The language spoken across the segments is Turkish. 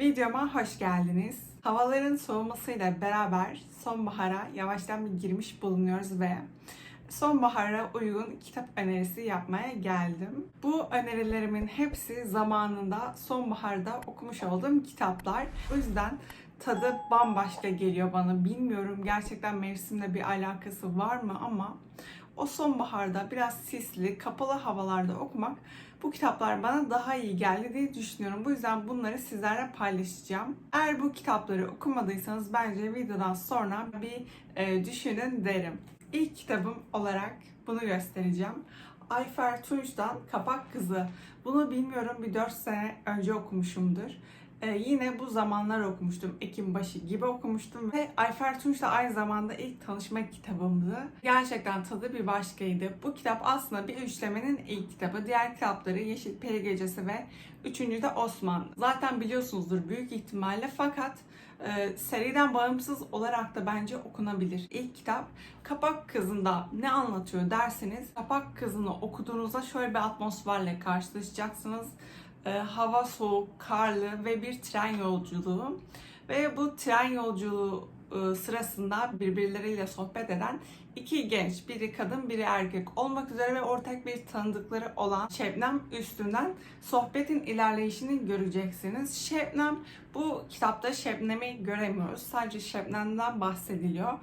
Videoma hoş geldiniz. Havaların soğumasıyla beraber sonbahara yavaştan bir girmiş bulunuyoruz ve sonbahara uygun kitap önerisi yapmaya geldim. Bu önerilerimin hepsi zamanında sonbaharda okumuş olduğum kitaplar. O yüzden tadı bambaşka geliyor bana. Bilmiyorum gerçekten mevsimle bir alakası var mı ama o sonbaharda biraz sisli, kapalı havalarda okumak bu kitaplar bana daha iyi geldi diye düşünüyorum. Bu yüzden bunları sizlerle paylaşacağım. Eğer bu kitapları okumadıysanız bence videodan sonra bir e, düşünün derim. İlk kitabım olarak bunu göstereceğim. Ayfer Tunç'tan Kapak Kızı. Bunu bilmiyorum bir 4 sene önce okumuşumdur. Ee, yine bu zamanlar okumuştum. Ekim başı gibi okumuştum. Ve Ayfer Tunç'la aynı zamanda ilk tanışma kitabımdı. Gerçekten tadı bir başkaydı. Bu kitap aslında bir üçlemenin ilk kitabı. Diğer kitapları Yeşil Peri Gecesi ve üçüncü de Osman. Zaten biliyorsunuzdur büyük ihtimalle fakat e, seriden bağımsız olarak da bence okunabilir. İlk kitap Kapak Kızı'nda ne anlatıyor derseniz Kapak Kızı'nı okuduğunuzda şöyle bir atmosferle karşılaşacaksınız. E, hava soğuk, karlı ve bir tren yolculuğu. Ve bu tren yolculuğu e, sırasında birbirleriyle sohbet eden iki genç, biri kadın, biri erkek olmak üzere ve ortak bir tanıdıkları olan Şebnem üstünden sohbetin ilerleyişini göreceksiniz. Şebnem, bu kitapta Şebnem'i göremiyoruz. Sadece Şebnem'den bahsediliyor.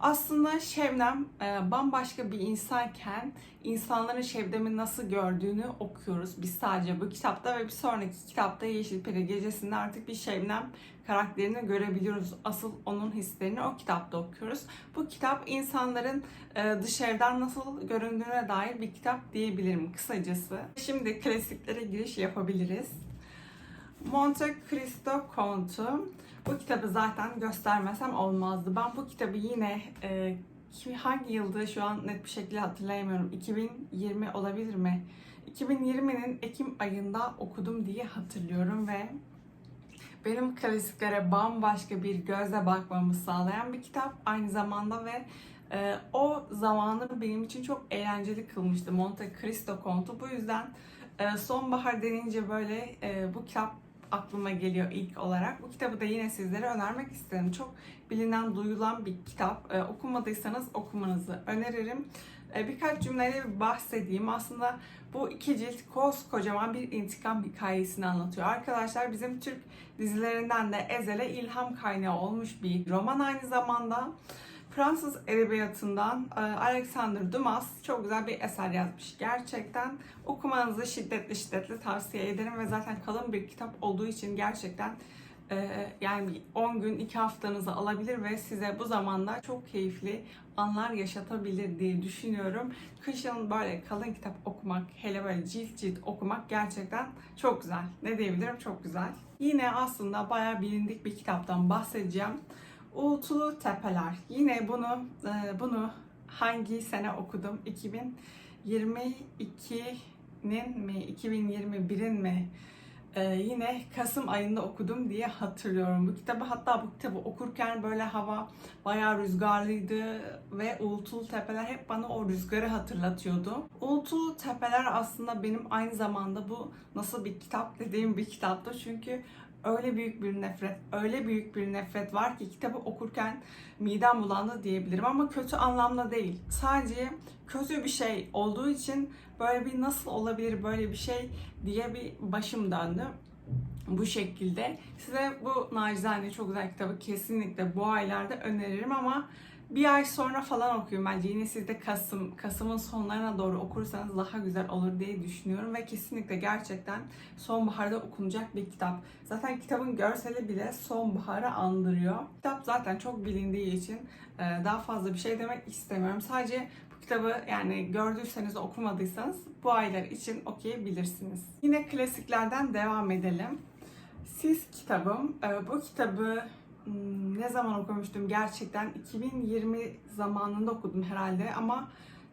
Aslında Şebnem e, bambaşka bir insanken insanların Şebnem'i nasıl gördüğünü okuyoruz biz sadece bu kitapta ve bir sonraki kitapta Yeşil Peri Gecesi'nde artık bir Şebnem karakterini görebiliyoruz. Asıl onun hislerini o kitapta okuyoruz. Bu kitap insanların e, dışarıdan nasıl göründüğüne dair bir kitap diyebilirim kısacası. Şimdi klasiklere giriş yapabiliriz. Monte Cristo Kontu. Bu kitabı zaten göstermesem olmazdı. Ben bu kitabı yine e, hangi yılda şu an net bir şekilde hatırlayamıyorum. 2020 olabilir mi? 2020'nin Ekim ayında okudum diye hatırlıyorum ve benim klasiklere bambaşka bir gözle bakmamı sağlayan bir kitap. Aynı zamanda ve e, o zamanı benim için çok eğlenceli kılmıştı Monte Cristo Kontu. Bu yüzden e, sonbahar denince böyle e, bu kitap aklıma geliyor ilk olarak. Bu kitabı da yine sizlere önermek isterim. Çok bilinen, duyulan bir kitap. E, okumadıysanız okumanızı öneririm. E, birkaç cümleyle bahsedeyim. Aslında bu iki cilt koskocaman bir intikam hikayesini anlatıyor. Arkadaşlar bizim Türk dizilerinden de Ezel'e ilham kaynağı olmuş bir roman aynı zamanda. Fransız edebiyatından e, Alexander Dumas çok güzel bir eser yazmış. Gerçekten okumanızı şiddetli şiddetli tavsiye ederim ve zaten kalın bir kitap olduğu için gerçekten e, yani 10 gün 2 haftanızı alabilir ve size bu zamanda çok keyifli anlar yaşatabilir diye düşünüyorum. Kışın böyle kalın kitap okumak, hele böyle cilt cilt okumak gerçekten çok güzel. Ne diyebilirim? Çok güzel. Yine aslında bayağı bilindik bir kitaptan bahsedeceğim. Uğultulu Tepeler. Yine bunu e, bunu hangi sene okudum? 2022'nin mi, 2021'in mi? E, yine Kasım ayında okudum diye hatırlıyorum bu kitabı. Hatta bu kitabı okurken böyle hava bayağı rüzgarlıydı ve Uğultulu Tepeler hep bana o rüzgarı hatırlatıyordu. Uğultulu Tepeler aslında benim aynı zamanda bu nasıl bir kitap dediğim bir kitaptı. Çünkü öyle büyük bir nefret, öyle büyük bir nefret var ki kitabı okurken midem bulandı diyebilirim ama kötü anlamda değil. Sadece kötü bir şey olduğu için böyle bir nasıl olabilir böyle bir şey diye bir başım döndü. Bu şekilde. Size bu nacizane çok güzel kitabı kesinlikle bu aylarda öneririm ama bir ay sonra falan okuyun bence. Yine siz de Kasım, Kasım'ın sonlarına doğru okursanız daha güzel olur diye düşünüyorum. Ve kesinlikle gerçekten sonbaharda okunacak bir kitap. Zaten kitabın görseli bile sonbaharı andırıyor. Kitap zaten çok bilindiği için e, daha fazla bir şey demek istemiyorum. Sadece kitabı yani gördüyseniz okumadıysanız bu aylar için okuyabilirsiniz. Yine klasiklerden devam edelim. Siz kitabım. E, Bu kitabı ne zaman okumuştum? Gerçekten 2020 zamanında okudum herhalde ama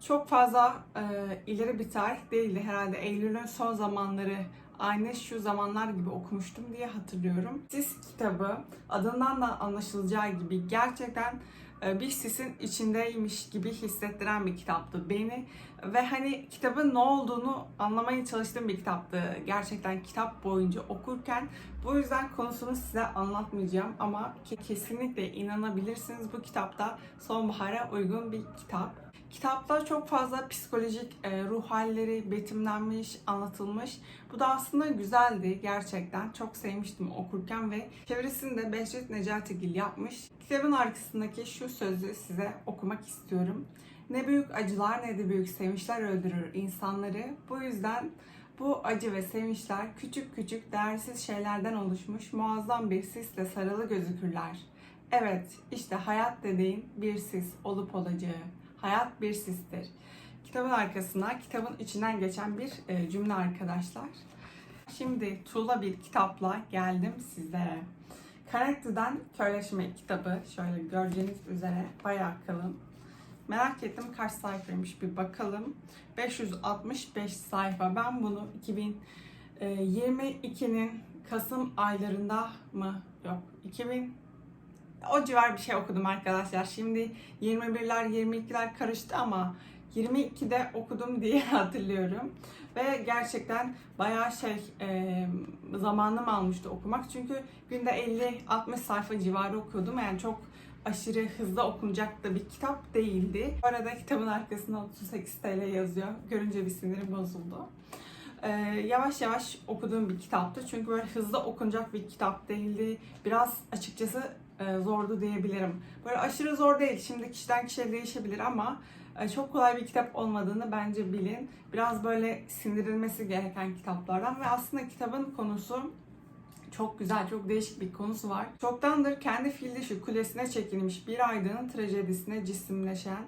çok fazla e, ileri bir tarih değildi. Herhalde Eylül'ün son zamanları aynı şu zamanlar gibi okumuştum diye hatırlıyorum. Siz kitabı adından da anlaşılacağı gibi gerçekten e, bir sisin içindeymiş gibi hissettiren bir kitaptı. Beni ve hani kitabın ne olduğunu anlamaya çalıştığım bir kitaptı. Gerçekten kitap boyunca okurken bu yüzden konusunu size anlatmayacağım ama kesinlikle inanabilirsiniz bu kitapta sonbahara uygun bir kitap. Kitapta çok fazla psikolojik e, ruh halleri betimlenmiş, anlatılmış. Bu da aslında güzeldi gerçekten. Çok sevmiştim okurken ve çevirisini de Behçet Necatigil yapmış. Kitabın arkasındaki şu sözü size okumak istiyorum. Ne büyük acılar ne de büyük sevinçler öldürür insanları. Bu yüzden bu acı ve sevinçler küçük küçük değersiz şeylerden oluşmuş muazzam bir sisle sarılı gözükürler. Evet, işte hayat dediğin bir sis olup olacağı. Hayat bir sistir. Kitabın arkasına, kitabın içinden geçen bir e, cümle arkadaşlar. Şimdi tuğla bir kitapla geldim sizlere. Karakter'den Köyleşme kitabı şöyle göreceğiniz üzere bayağı kalın. Merak ettim kaç sayfaymış bir bakalım. 565 sayfa. Ben bunu 2022'nin Kasım aylarında mı? Yok. 2000 o civar bir şey okudum arkadaşlar. Şimdi 21'ler 22'ler karıştı ama 22'de okudum diye hatırlıyorum. Ve gerçekten bayağı şey e, zamanım almıştı okumak. Çünkü günde 50-60 sayfa civarı okuyordum. Yani çok aşırı hızlı okunacak da bir kitap değildi. Bu arada kitabın arkasında 38 TL yazıyor. Görünce bir sinirim bozuldu. Ee, yavaş yavaş okuduğum bir kitaptı. Çünkü böyle hızlı okunacak bir kitap değildi. Biraz açıkçası e, zordu diyebilirim. Böyle aşırı zor değil. Şimdi kişiden kişiye değişebilir ama e, çok kolay bir kitap olmadığını bence bilin. Biraz böyle sindirilmesi gereken kitaplardan ve aslında kitabın konusu çok güzel, çok değişik bir konusu var. Çoktandır kendi fil dişi kulesine çekilmiş bir aydının trajedisine cisimleşen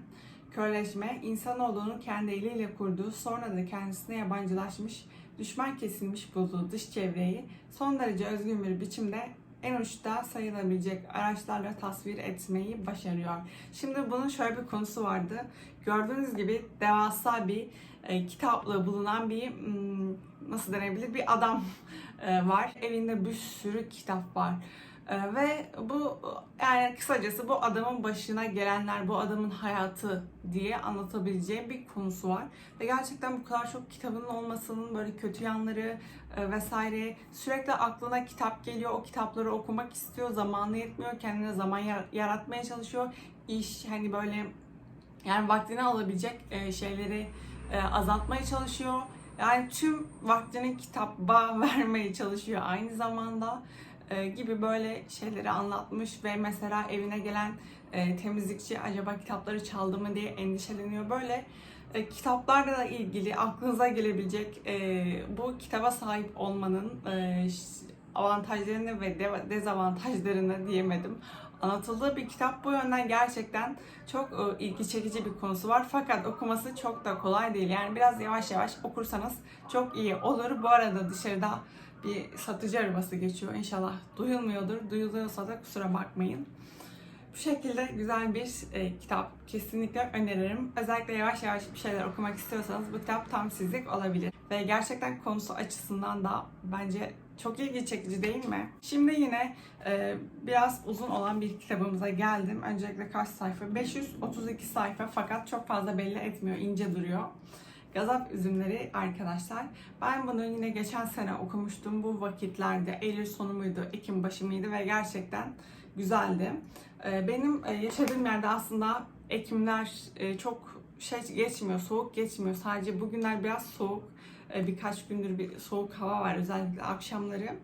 körleşme, insanoğlunun kendi eliyle kurduğu, sonra da kendisine yabancılaşmış, düşman kesilmiş bulduğu dış çevreyi son derece özgün bir biçimde en uçta sayılabilecek araçlarla tasvir etmeyi başarıyor. Şimdi bunun şöyle bir konusu vardı. Gördüğünüz gibi devasa bir e, kitapla bulunan bir hmm, nasıl denebilir bir adam e, var. Evinde bir sürü kitap var. E, ve bu yani kısacası bu adamın başına gelenler, bu adamın hayatı diye anlatabileceğim bir konusu var. Ve gerçekten bu kadar çok kitabının olmasının böyle kötü yanları e, vesaire sürekli aklına kitap geliyor. O kitapları okumak istiyor. Zamanı yetmiyor. Kendine zaman yaratmaya çalışıyor. İş hani böyle yani vaktini alabilecek e, şeyleri e, azaltmaya çalışıyor. Yani tüm vaktini kitaba vermeye çalışıyor aynı zamanda gibi böyle şeyleri anlatmış ve mesela evine gelen e, temizlikçi acaba kitapları çaldı mı diye endişeleniyor. Böyle e, kitaplarla ilgili aklınıza gelebilecek e, bu kitaba sahip olmanın e, avantajlarını ve dezavantajlarını diyemedim anlatıldığı bir kitap. Bu yönden gerçekten çok e, ilgi çekici bir konusu var. Fakat okuması çok da kolay değil. Yani biraz yavaş yavaş okursanız çok iyi olur. Bu arada dışarıda bir satıcı arabası geçiyor. İnşallah duyulmuyordur. Duyuluyorsa da kusura bakmayın. Bu şekilde güzel bir e, kitap. Kesinlikle öneririm. Özellikle yavaş yavaş bir şeyler okumak istiyorsanız bu kitap tam sizlik olabilir. Ve gerçekten konusu açısından da bence çok ilgi çekici değil mi? Şimdi yine e, biraz uzun olan bir kitabımıza geldim. Öncelikle kaç sayfa? 532 sayfa fakat çok fazla belli etmiyor, ince duruyor. Gazap Üzümleri arkadaşlar. Ben bunu yine geçen sene okumuştum. Bu vakitlerde Eylül sonu muydu, Ekim başı mıydı ve gerçekten güzeldi. E, benim e, yaşadığım yerde aslında Ekimler e, çok şey geçmiyor, soğuk geçmiyor. Sadece bugünler biraz soğuk. E, birkaç gündür bir soğuk hava var özellikle akşamları.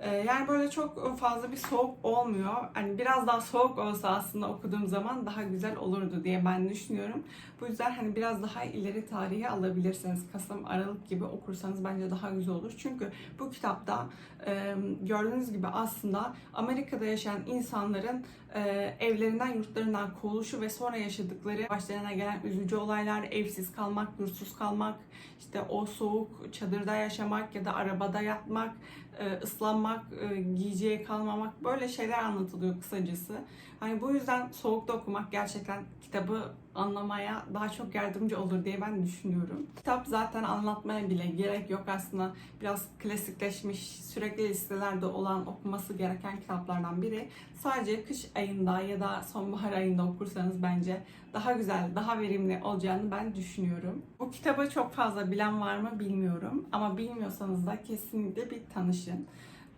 E, yani böyle çok fazla bir soğuk olmuyor. Hani biraz daha soğuk olsa aslında okuduğum zaman daha güzel olurdu diye ben düşünüyorum. Bu yüzden hani biraz daha ileri tarihe alabilirsiniz. Kasım, Aralık gibi okursanız bence daha güzel olur. Çünkü bu kitapta e, gördüğünüz gibi aslında Amerika'da yaşayan insanların evlerinden, yurtlarından kovuluşu ve sonra yaşadıkları başlarına gelen üzücü olaylar, evsiz kalmak, yursuz kalmak, işte o soğuk çadırda yaşamak ya da arabada yatmak, ıslanmak, giyeceğe kalmamak böyle şeyler anlatılıyor kısacası. Hani bu yüzden soğukta okumak gerçekten kitabı anlamaya daha çok yardımcı olur diye ben düşünüyorum. Kitap zaten anlatmaya bile gerek yok aslında. Biraz klasikleşmiş, sürekli listelerde olan okunması gereken kitaplardan biri. Sadece kış ayında ya da sonbahar ayında okursanız bence daha güzel, daha verimli olacağını ben düşünüyorum. Bu kitabı çok fazla bilen var mı bilmiyorum ama bilmiyorsanız da kesinlikle bir tanışın.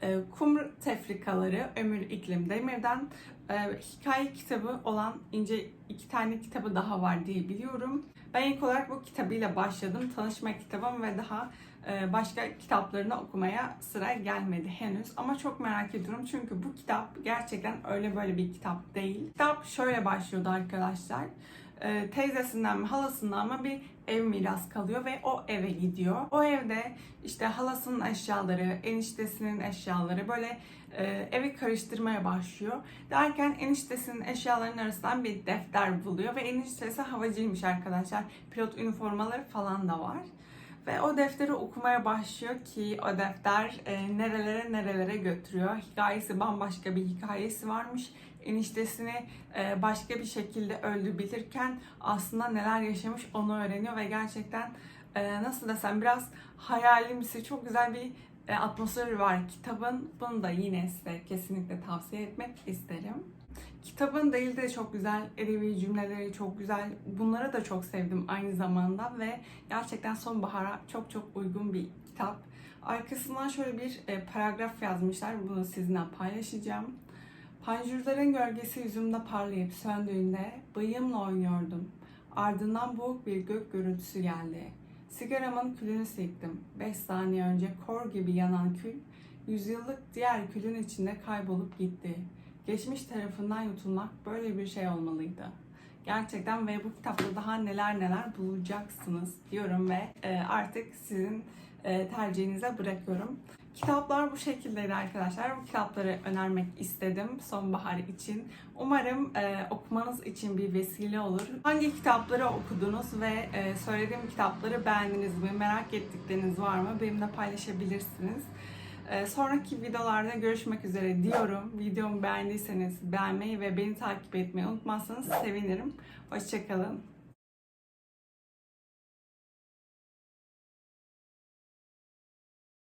Ee, Kumru Tefrikaları Ömür İklim Demir'den e, hikaye kitabı olan ince iki tane kitabı daha var diye biliyorum. Ben ilk olarak bu kitabıyla başladım. Tanışma kitabım ve daha e, başka kitaplarını okumaya sıra gelmedi henüz. Ama çok merak ediyorum çünkü bu kitap gerçekten öyle böyle bir kitap değil. Kitap şöyle başlıyordu arkadaşlar. E, Teyzesinden mi halasından mı bir ev miras kalıyor ve o eve gidiyor. O evde işte halasının eşyaları, eniştesinin eşyaları böyle e, evi karıştırmaya başlıyor. Derken eniştesinin eşyalarının arasından bir defter buluyor ve eniştesi havacıymış arkadaşlar. Pilot üniformaları falan da var. Ve o defteri okumaya başlıyor ki o defter e, nerelere nerelere götürüyor. Hikayesi bambaşka bir hikayesi varmış. Eniştesini e, başka bir şekilde öldürülürken aslında neler yaşamış onu öğreniyor ve gerçekten e, nasıl desem biraz hayalimsi çok güzel bir e, atmosferi var kitabın. Bunu da yine size kesinlikle tavsiye etmek isterim. Kitabın değil de çok güzel, edebi cümleleri çok güzel. Bunları da çok sevdim aynı zamanda ve gerçekten sonbahara çok çok uygun bir kitap. Arkasından şöyle bir paragraf yazmışlar. Bunu sizinle paylaşacağım. Panjurların gölgesi yüzümde parlayıp söndüğünde bıyığımla oynuyordum. Ardından boğuk bir gök gürültüsü geldi. Sigaramın külünü siktim. Beş saniye önce kor gibi yanan kül, yüzyıllık diğer külün içinde kaybolup gitti. Geçmiş tarafından yutulmak böyle bir şey olmalıydı. Gerçekten ve bu kitapta daha neler neler bulacaksınız diyorum ve e, artık sizin e, tercihinize bırakıyorum. Kitaplar bu şekildeydi arkadaşlar. Bu kitapları önermek istedim sonbahar için. Umarım e, okumanız için bir vesile olur. Hangi kitapları okudunuz ve e, söylediğim kitapları beğendiniz mi? Merak ettikleriniz var mı? Benimle paylaşabilirsiniz. E, sonraki videolarda görüşmek üzere diyorum. Videomu beğendiyseniz beğenmeyi ve beni takip etmeyi unutmazsanız sevinirim. Hoşçakalın.